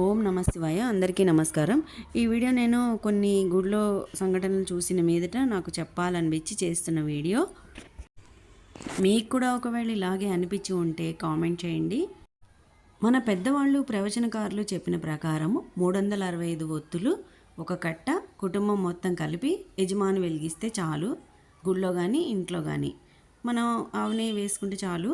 ఓం నమశివాయ అందరికీ నమస్కారం. ఈ వీడియో నేను కొన్ని గుడిలో సంఘటనలు చూసిన మీదట నాకు చెప్పాలనిపించి చేస్తున్న వీడియో. మీకు కూడా ఒకవేళ ఇలాగే అనిపించి ఉంటే కామెంట్ చేయండి. మన పెద్దవాళ్ళు ప్రవచనకారులు చెప్పిన ప్రకారము మూడు వందల అరవై ఐదు ఒత్తులు ఒక కట్ట కుటుంబం మొత్తం కలిపి యజమాని వెలిగిస్తే చాలు. గుళ్ళో కానీ ఇంట్లో కానీ మనం ఆవునే వేసుకుంటే చాలు.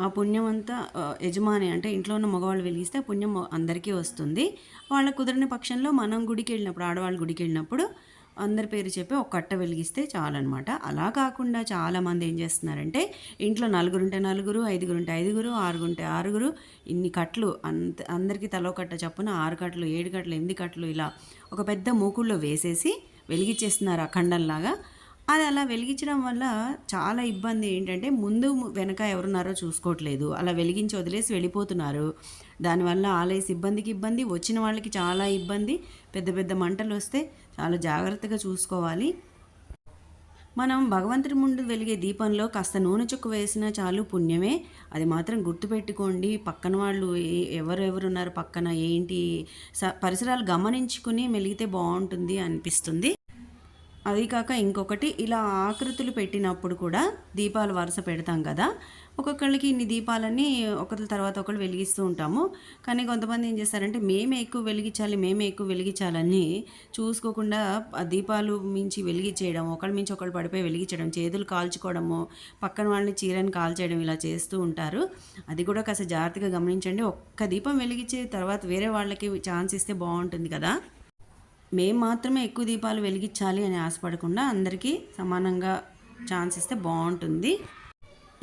ఆ పుణ్యం అంతా యజమాని అంటే ఇంట్లో ఉన్న మగవాళ్ళు వెలిగిస్తే పుణ్యం అందరికీ వస్తుంది. వాళ్ళ కుదిరిన పక్షంలో మనం గుడికి వెళ్ళినప్పుడు ఆడవాళ్ళు గుడికి వెళ్ళినప్పుడు అందరి పేరు చెప్పి ఒక కట్ట వెలిగిస్తే చాలన్నమాట. అలా కాకుండా చాలామంది ఏం చేస్తున్నారంటే ఇంట్లో నలుగురుంటే నలుగురు ఐదుగురుంటే ఐదుగురు ఆరుగుంటే ఆరుగురు ఇన్ని కట్లు అంత అందరికీ తలో కట్ట చప్పున ఆరు కట్టలు ఏడు కట్టలు ఎనిమిది కట్టలు ఇలా ఒక పెద్ద మూకుల్లో వేసేసి వెలిగించేస్తున్నారు అఖండంలాగా అది అలా వెలిగించడం వల్ల చాలా ఇబ్బంది ఏంటంటే ముందు వెనక ఎవరున్నారో చూసుకోవట్లేదు. అలా వెలిగించి వదిలేసి వెళ్ళిపోతున్నారు. దానివల్ల ఆలయ సిబ్బందికి ఇబ్బంది వచ్చిన వాళ్ళకి చాలా ఇబ్బంది. పెద్ద పెద్ద మంటలు వస్తే చాలా జాగ్రత్తగా చూసుకోవాలి. మనం భగవంతుడి ముందు వెలిగే దీపంలో కాస్త నూనె చుక్క వేసినా చాలు పుణ్యమే. అది మాత్రం గుర్తుపెట్టుకోండి. పక్కన వాళ్ళు ఎవరెవరున్నారు పక్కన ఏంటి? స- పరిసరాలు గమనించుకుని మెలిగితే బాగుంటుంది అనిపిస్తుంది. అది కాక ఇంకొకటి ఇలా ఆకృతులు పెట్టినప్పుడు కూడా దీపాలు వరుస పెడతాం కదా. ఒక్కొక్కళ్ళకి ఇన్ని దీపాలన్నీ ఒకరి తర్వాత ఒకరు వెలిగిస్తూ ఉంటాము. కానీ కొంతమంది ఏం చేస్తారంటే మేమే ఎక్కువ వెలిగించాలి మేమే ఎక్కువ వెలిగించాలని చూసుకోకుండా దీపాలు మించి వెలిగించేయడం ఒకళ్ళ మించి ఒకళ్ళు పడిపోయి వెలిగించడం చేతులు కాల్చుకోవడము పక్కన వాళ్ళని చీరని కాల్చేయడం ఇలా చేస్తూ ఉంటారు. అది కూడా కాస్త జాగ్రత్తగా గమనించండి. ఒక్క దీపం వెలిగించే తర్వాత వేరే వాళ్ళకి ఛాన్స్ ఇస్తే బాగుంటుంది కదా. మేము మాత్రమే ఎక్కువ దీపాలు వెలిగించాలి అని ఆశపడకుండా అందరికీ సమానంగా ఛాన్స్ ఇస్తే బాగుంటుంది.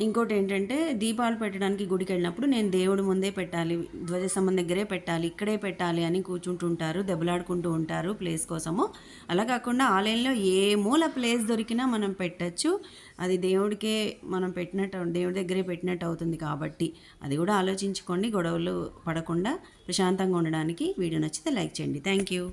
ఇంకోటి ఏంటంటే దీపాలు పెట్టడానికి గుడికి వెళ్ళినప్పుడు నేను దేవుడి ముందే పెట్టాలి ధ్వజస్తంభం దగ్గరే పెట్టాలి ఇక్కడే పెట్టాలి అని కూర్చుంటుంటారు దెబ్బలాడుకుంటూ ఉంటారు ప్లేస్ కోసము. అలా కాకుండా ఆలయంలో ఏ మూల ప్లేస్ దొరికినా మనం పెట్టచ్చు. అది దేవుడికే మనం పెట్టినట్టు దేవుడి దగ్గరే పెట్టినట్టు అవుతుంది కాబట్టి అది కూడా ఆలోచించుకోండి గొడవలు పడకుండా ప్రశాంతంగా ఉండడానికి వీడియో నచ్చితే లైక్ చేయండి. Thank you